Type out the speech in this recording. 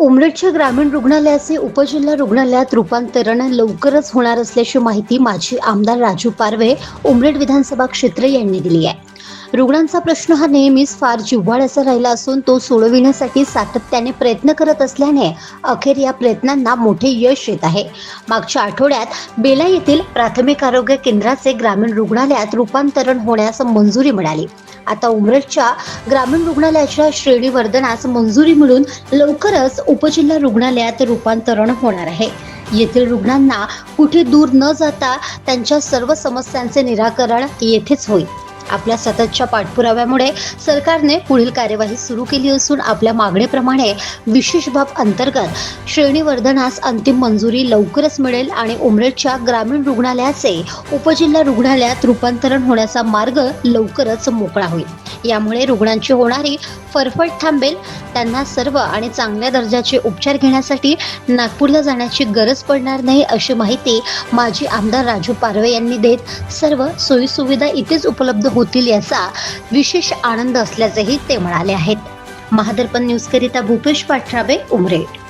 उमरेडच्या ग्रामीण रुग्णालयाचे उपजिल्हा रुग्णालयात रूपांतरण लवकरच होणार असल्याची माहिती माजी आमदार राजू पारवे उमरेड विधानसभा क्षेत्र यांनी दिली आहे. रुग्णांचा प्रश्न हा नेहमीच फार जिव्हाळ्याचा राहिला असून तो सोडविण्यासाठी सातत्याने प्रयत्न करत असल्याने अखेर या प्रयत्नांना मोठे यश येत आहे. मागच्या आठवड्यात बेला येथील प्राथमिक आरोग्य केंद्राचे ग्रामीण रुग्णालयात रूपांतरण होण्यास मंजुरी मिळाली. आता उमरेडच्या ग्रामीण रुग्णालयाच्या श्रेणीवर्धनास मंजुरी मिळून लवकरच उपजिल्हा रुग्णालयात रूपांतरण होणार आहे. येथील रुग्णांना कुठे दूर न जाता त्यांच्या सर्व समस्यांचे निराकरण येथेच होईल. आपल्या सततच्या पाठपुराव्यामुळे सरकारने पुढील कार्यवाही सुरू केली असून आपल्या मागणीप्रमाणे विशेष बाब अंतर्गत श्रेणीवर्धनास अंतिम मंजुरी लवकरच मिळेल आणि उमरेडच्या ग्रामीण रुग्णालयाचे उपजिल्हा रुग्णालयात रूपांतरण होण्याचा मार्ग लवकरच मोकळा होईल. यामुळे रुग्णांची होणारी फरफट थांबेल. त्यांना सर्व आणि चांगल्या दर्जाचे उपचार घेण्यासाठी नागपूरला जाण्याची गरज पडणार नाही अशी माहिती माजी आमदार राजू पारवे यांनी देत सर्व सोयीसुविधा इथेच उपलब्ध होतील याचा विशेष आनंद असल्याचेही ते म्हणाले आहेत. महादर्पण न्यूजकरिता भूपेश पाठराबे उमरेड.